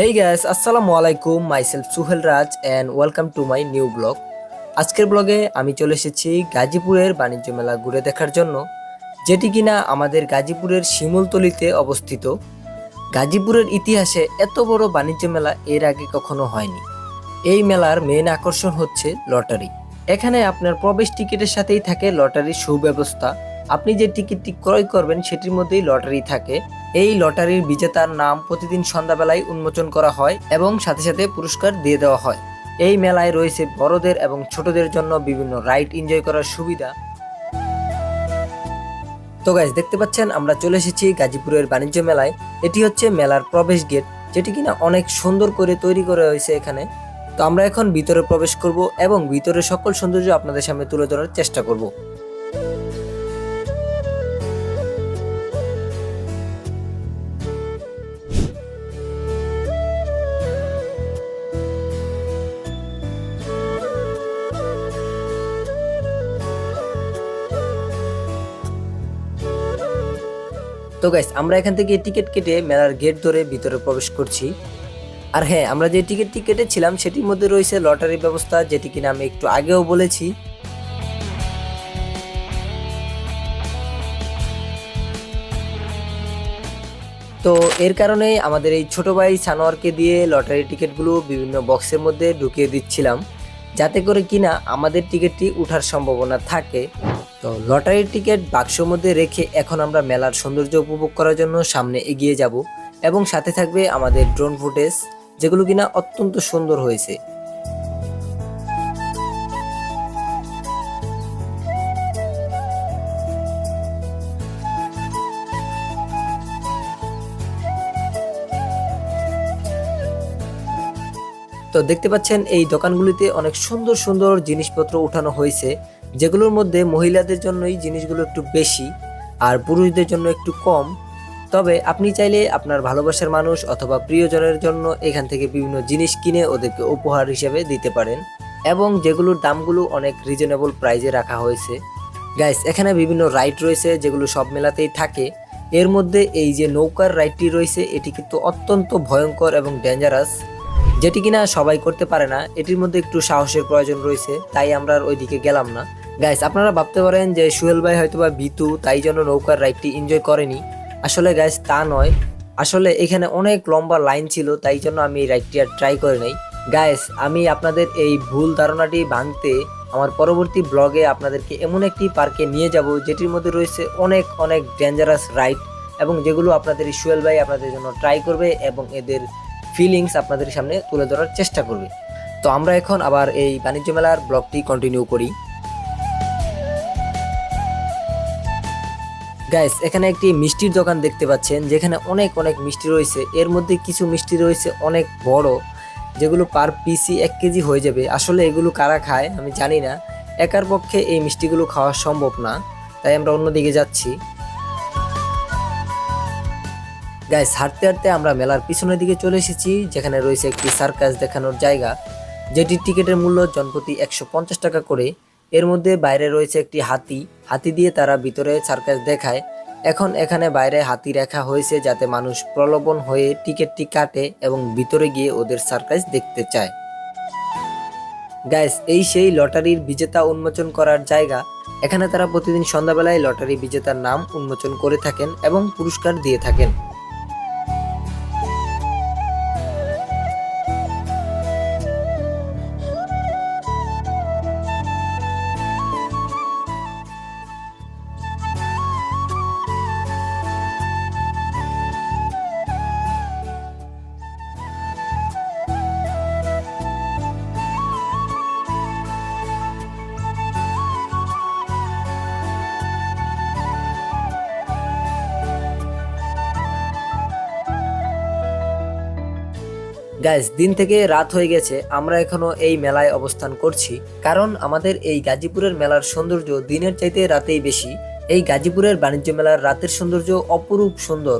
হেই guys আসসালামু আলাইকুম myself Suhel Raj and welcome to my new blog আজকের ব্লগে আমি চলে এসেছি গাজীপুরের বাণিজ্য মেলা ঘুরে দেখার জন্য, যেটি কিনা আমাদের গাজীপুরের শিমুলতলিতে অবস্থিত। গাজীপুরের ইতিহাসে এত বড় বাণিজ্য মেলা এর আগে কখনো হয়নি। এই মেলার মেন আকর্ষণ হচ্ছে লটারি। এখানে আপনার প্রবেশ টিকিটের সাথেই থাকে লটারির সুব্যবস্থা। আপনি যে টিকিটটি ক্রয় করবেন, সেটির মধ্যেই লটারি থাকে। এই লটারির বিজেতার নাম প্রতিদিন সন্ধ্যাবেলায় উন্মোচন করা হয় এবং সাথে সাথে পুরস্কার দিয়ে দেওয়া হয়। এই মেলায় রয়েছে বড়দের এবং ছোটদের জন্য বিভিন্ন রাইড এনজয় করার সুবিধা। তো গাইজ দেখতে পাচ্ছেন, আমরা চলে এসেছি গাজীপুরের বাণিজ্য মেলায়। এটি হচ্ছে মেলার প্রবেশ গেট, যেটি কিনা অনেক সুন্দর করে তৈরি করা হয়েছে এখানে। তো আমরা এখন ভিতরে প্রবেশ করব এবং ভিতরে সকল সৌন্দর্য আপনাদের সামনে তুলে ধরার চেষ্টা করব। তো গাইস আমরা এখান থেকে টিকিট কেটে মেলার গেট ধরে ভিতরে প্রবেশ করছি। আর হ্যাঁ আমরা যে টিকিটটি কেটেছিলাম, সেটির মধ্যে রয়েছে লটারি ব্যবস্থা, যেটি কিনা আমি একটু আগেও বলেছি। তো এর কারণে আমাদের এই ছোট ভাই সানোয়ারকে দিয়ে লটারি টিকিটগুলো বিভিন্ন বক্সের মধ্যে ঢুকিয়ে দিচ্ছিলাম। যাতে করে কিনা আমাদের টিকিটটি উঠার সম্ভাবনা থাকে। তো লটারির টিকিট বাক্সের মধ্যে রেখে এখন আমরা মেলার সৌন্দর্য উপভোগ করার জন্য সামনে এগিয়ে যাব এবং সাথে থাকবে আমাদের ড্রোন ফুটেজ, যেগুলো কিনা অত্যন্ত সুন্দর হয়েছে। তো দেখতে পাচ্ছেন, এই দোকানগুলিতে অনেক সুন্দর সুন্দর জিনিসপত্র উঠানো হয়েছে, যেগুলোর মধ্যে মহিলাদের জন্যই জিনিসগুলো একটু বেশি আর পুরুষদের জন্য একটু কম। তবে আপনি চাইলে আপনার ভালোবাসার মানুষ অথবা প্রিয়জনের জন্য এখান থেকে বিভিন্ন জিনিস কিনে ওদেরকে উপহার হিসেবে দিতে পারেন এবং যেগুলোর দামগুলো অনেক রিজনেবল প্রাইজে রাখা হয়েছে। গাইস এখানে বিভিন্ন রাইড রয়েছে, যেগুলো সব মেলাতেই থাকে। এর মধ্যে এই যে নৌকার রাইডটি রয়েছে, এটি কিন্তু অত্যন্ত ভয়ঙ্কর এবং ডেঞ্জারাস যেটি কিনা সবাই করতে পারে না, এটির মধ্যে একটু সাহসের প্রয়োজন রয়েছে, তাই আমরা আর ওইদিকে গেলাম না। গাইস আপনারা ভাবতে পারেন যে সুহেল ভাই হয়তো বা বিতু তাই জন্য নৌকার রাইডটি এনজয় করেনি। আসলে গাইস তা নয়। আসলে এখানে অনেক লম্বা লাইন ছিল, তাই জন্য আমি রাইডটি আর ট্রাই করে নাই। গাইস আমি আপনাদের এই ভুল ধারণাটি ভাঙতে আমার পরবর্তী ব্লগে আপনাদেরকে এমন একটি পার্কে নিয়ে যাব, যেটির মধ্যে রয়েছে অনেক অনেক ডেঞ্জারাস রাইড এবং যেগুলো আপনাদের সুয়েল ভাই আপনাদের জন্য ট্রাই করবে এবং এদের ফিলিংস আপনাদের সামনে তুলে ধরার চেষ্টা করবে। তো আমরা এখন আবার এই বাণিজ্য মেলার ব্লগটি কন্টিনিউ করি। গাইস এখানে একটি মিষ্টির দোকান দেখতে পাচ্ছেন, যেখানে অনেক অনেক মিষ্টি রয়েছে। এর মধ্যে কিছু মিষ্টি রয়েছে, অনেক বড়, যেগুলো পার পিসি এক কেজি হয়ে যাবে। আসলে এগুলো কারা খায়, আমি জানি না। একার পক্ষে এই মিষ্টিগুলো খাওয়া সম্ভব না, তাই আমরা অন্যদিকে যাচ্ছি। গাইস হাঁটতে হাঁটতে আমরা মেলার পিছনের দিকে চলে এসেছি, যেখানে রয়েছে একটি সার্কাস দেখানোর জায়গা, যেটির টিকিটের মূল্য জনপ্রতি একশো পঞ্চাশ টাকা করে। এর মধ্যে বাইরে রয়েছে একটি হাতি হাতি দিয়ে তারা ভিতরে সার্কাস দেখায়। এখন এখানে বাইরে হাতি রাখা হয়েছে যাতে মানুষ প্রলোভন হয়ে টিকিটটি কাটে এবং ভিতরে গিয়ে ওদের সার্কাস দেখতে চায়। গাইস এই সেই লটারির বিজেতা উন্মোচন করার জায়গা। এখানে তারা প্রতিদিন সন্ধ্যাবেলায় লটারি বিজেতার নাম উন্মোচন করে থাকেন এবং পুরস্কার দিয়ে থাকেন। গাইস দিন থেকে রাত হয়ে গেছে, আমরা এখনও এই মেলায় অবস্থান করছি। কারণ আমাদের এই গাজীপুরের মেলার সৌন্দর্য দিনের চাইতে রাতেই বেশি। এই গাজীপুরের বাণিজ্য মেলার রাতের সৌন্দর্য অপরূপ সুন্দর।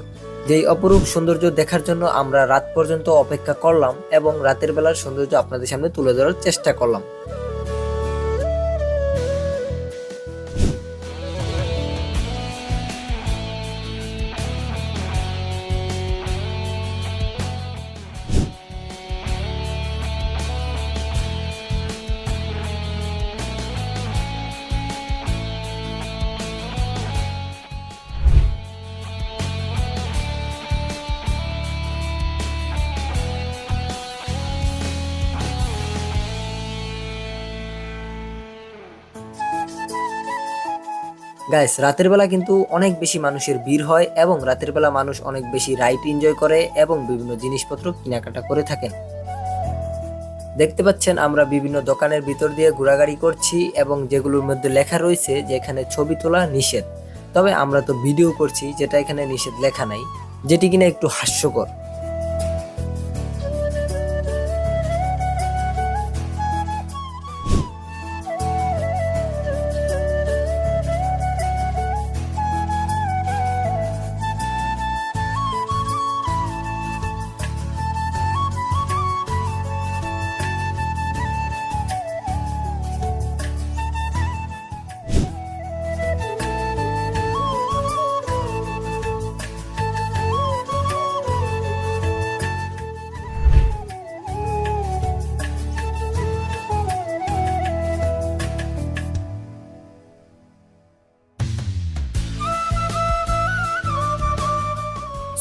যেই অপরূপ সৌন্দর্য দেখার জন্য আমরা রাত পর্যন্ত অপেক্ষা করলাম এবং রাতের বেলার সৌন্দর্য আপনাদের সামনে তুলে ধরার চেষ্টা করলাম। গাইস রাতের বেলা কিন্তু অনেক বেশি মানুষের ভিড় হয় এবং রাতের বেলা মানুষ অনেক বেশি রাইড এনজয় করে এবং বিভিন্ন জিনিসপত্র কেনাকাটা করে থাকেন। দেখতে পাচ্ছেন আমরা বিভিন্ন দোকানের ভিতর দিয়ে ঘোরাঘুরি করছি এবং যেগুলোর মধ্যে লেখা রয়েছে যে এখানে ছবি তোলা নিষেধ। তবে আমরা তো ভিডিও করছি যেটা এখানে নিষেধ লেখা নাই, যেটি কিনা একটু হাস্যকর।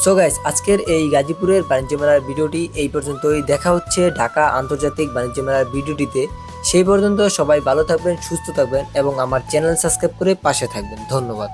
সো গাইস আজকের এই গাজীপুরের বাণিজ্য মেলার ভিডিওটি এই পর্যন্তই। দেখা হচ্ছে ঢাকা আন্তর্জাতিক বাণিজ্য মেলার ভিডিওটিতে। সেই পর্যন্ত সবাই ভালো থাকবেন, সুস্থ থাকবেন এবং আমার চ্যানেল সাবস্ক্রাইব করে পাশে থাকবেন। ধন্যবাদ।